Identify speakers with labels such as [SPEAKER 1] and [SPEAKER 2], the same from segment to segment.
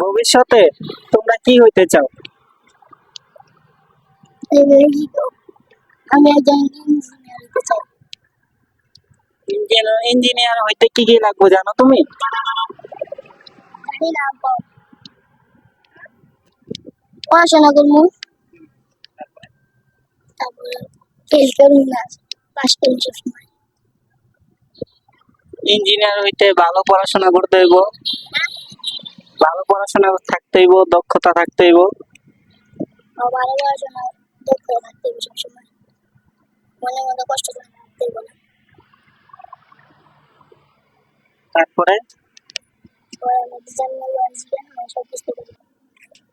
[SPEAKER 1] ভবিষ্যতে তোমরা কি হইতে চাও?
[SPEAKER 2] আমি একজন ইঞ্জিনিয়ার হতে চাই।
[SPEAKER 1] ইঞ্জিনিয়ার ইঞ্জিনিয়ার হইতে কি কি লাগবে জানো তুমি।
[SPEAKER 2] পড়াশোনা করব। তারপরে ফেল করব না পাস করব সবসময়
[SPEAKER 1] ইঞ্জিনিয়ার হইতে ভালো পড়াশোনা করতে হইব। ভালো পড়াশোনা থাকতে হইব দক্ষতা থাকতে হইব।
[SPEAKER 2] ভালো পড়াশোনা দক্ষ থাকতে হবে সবসময়। মনে মনে কষ্ট থাকতে হবে না।
[SPEAKER 1] তারপরে?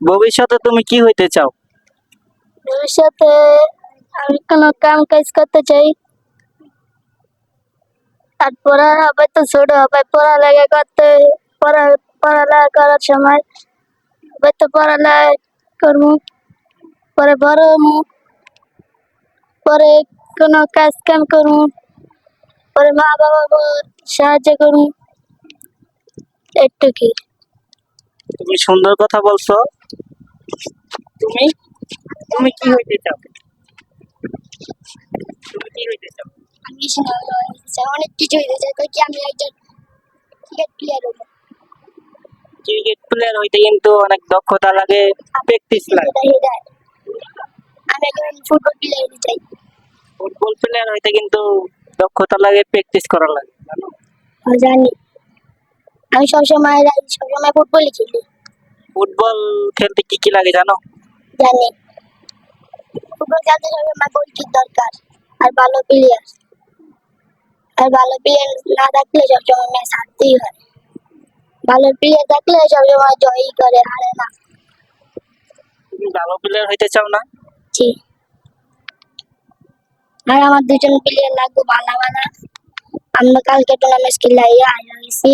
[SPEAKER 1] ভবিষ্যতে তুমি কি হইতে চাও?
[SPEAKER 2] ভবিষ্যতে আমি কোনো কাম কাজ করতে চাই। আর পড়া হবে তো ছোট হবে পড়ালেখা করতে পড়া পড়ালেখা করার সময় হবে পড়ালেখা করব পরে বড় হব পরে কোনো কাজ কাম করব পরে মা বাবা সাহায্য করব একটু কি
[SPEAKER 1] তুমি সুন্দর কথা বলছো। তুমি তুমি কি হইতে চাও? তুমি কি হইতে চাও?
[SPEAKER 2] আমি অনেক কিছু হইতে চাই কই কি আমি একজন ক্রিকেট প্লেয়ার হব।
[SPEAKER 1] ক্রিকেট প্লেয়ার হইতে কিন্তু অনেক দক্ষতা লাগে প্র্যাকটিস লাগে।
[SPEAKER 2] আমি একজন ফুটবল প্লেয়ার হতে চাই।
[SPEAKER 1] ফুটবল প্লেয়ার হইতে কিন্তু দক্ষতা লাগে প্র্যাকটিস করা লাগে জানো?
[SPEAKER 2] জানি। আমি সবসময় সবসময় ফুটবলই খেলি।
[SPEAKER 1] ফুটবল খেলতে কি কি লাগে জানো?
[SPEAKER 2] জানি। ফুটবল খেলতে সবসময় গোলকির দরকার আর ভালো প্লেয়ার আর ভালো প্লেয়ার না থাকলে সবসময় ম্যাচ হারতেই হয়। ভালো প্লেয়ার থাকলে সবসময় জয়ই করে হারে না।
[SPEAKER 1] তুমি ভালো প্লেয়ার হইতে চাও না?
[SPEAKER 2] জি। আর আমার দুজন প্লেয়ার লাগবে ভালো ভালো আমরা কালকে টুর্নামেন্ট খেলাই আইসি